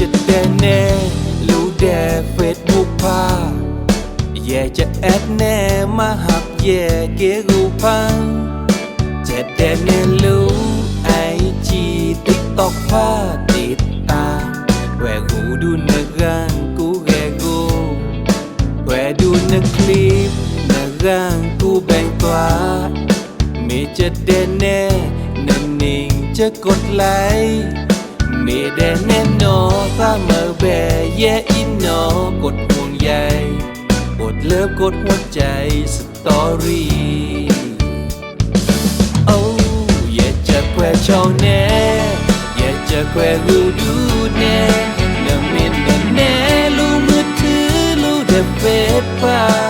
จะแดนแน่รู้แด่เฟซบุ๊กพาแย่จะแอดแน่มาหับแย่เกรูพังจะแดนแน่รู้ไอจีติ๊กตอกพาติดตามแหวกหูดูเนื้อร่างกูแกกูแหวดูเนื้อคลิปเนื้อร่างกูแบ่งตัวมีจะเด่นแน่นั่นนิ่งจะกดไลค์ มีแด่แน่นอถ้าเมอแบแย่อินนอกดห่วงใยกดเลิฟกดหัวใจสตอรี่โอ้อย่าจะแควชาวแน่อย่าจะแควรูดูแน่นื้อมินเนื้อแน่รู้มือถือรู้เดเฟซป้า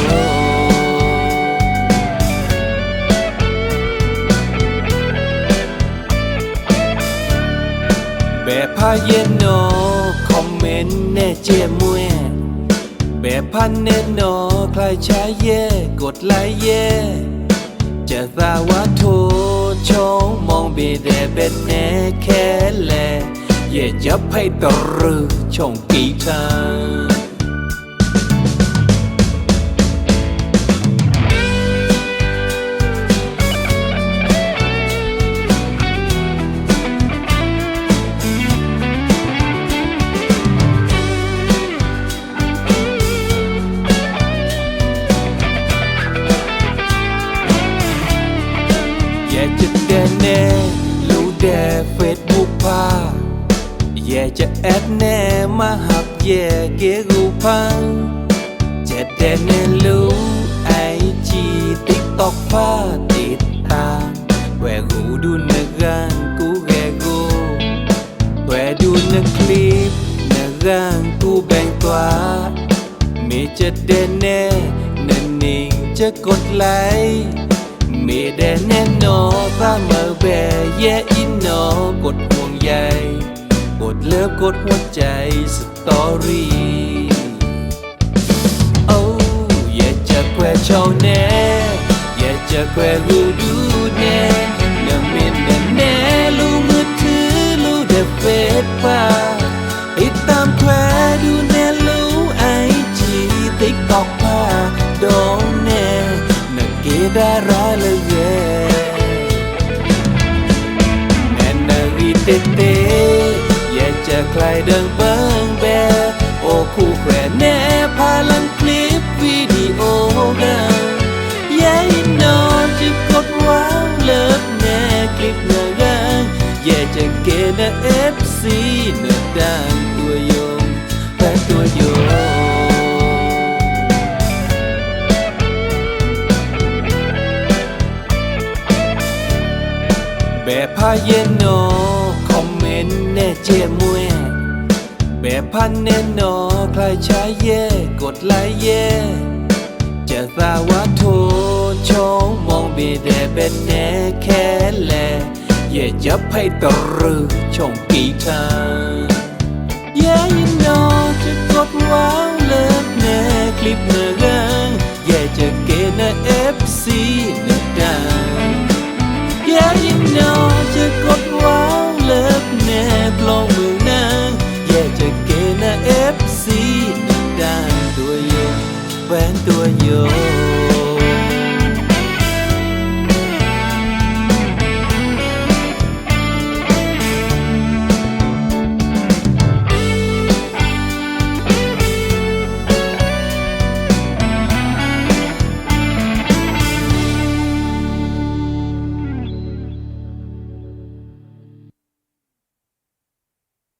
ย็นโนคอมเมนต์แน่เจมวยแบบพันเน่นใครใช้เย่กดไลค์เย่จะสาวาโทชงมองเบเดเป็นแน่แค่แลเย่จะให้ตรึชงกีทาง เฟซบุ๊กพาอยากจะแอดแน่มาหับแย่เกรูพัง จะแดนแน่รู้ไอจีติ๊กตอกพาติดตามแหวกูดูนื้อร่างกูแกกูแหวดูนื้อคลิปนื้อร่างกูแบ่งตัวมีจะเด่นแน่นั่นนิ่งจะกดไลค์มีแด่แน่นอถ้าเมื่อแบแย่ กดห่วงใยกดเลิฟกดหัวใจสตอรี่โอ้อยากจะแควชาวแน่อยากจะแควรู้ เดิงเบิงแบ โอคู่แควแน่พาลังคลิปวิดีโอดังยายนอนจะกดว้าวเลิฟแน่คลิปเนื้อรังอยาจะเกณฑ์เอฟซีเนื้อดังตัวโยงแฟนตัวโยงแบบพาเย็นโนคอมเมนต์แน่เจมวย แบบพันแน่นอใครใช้เย่กดไลค์เย่จะสาวาโทชงมองเบเดเป็นแน่แค่แลเย่จะให้ตรือชงกีทางยายนอจะกดว้าวเลิฟแน่คลิปเนื้อเรังเย่จะเกณฑ์เอฟซี แหวนตัวโย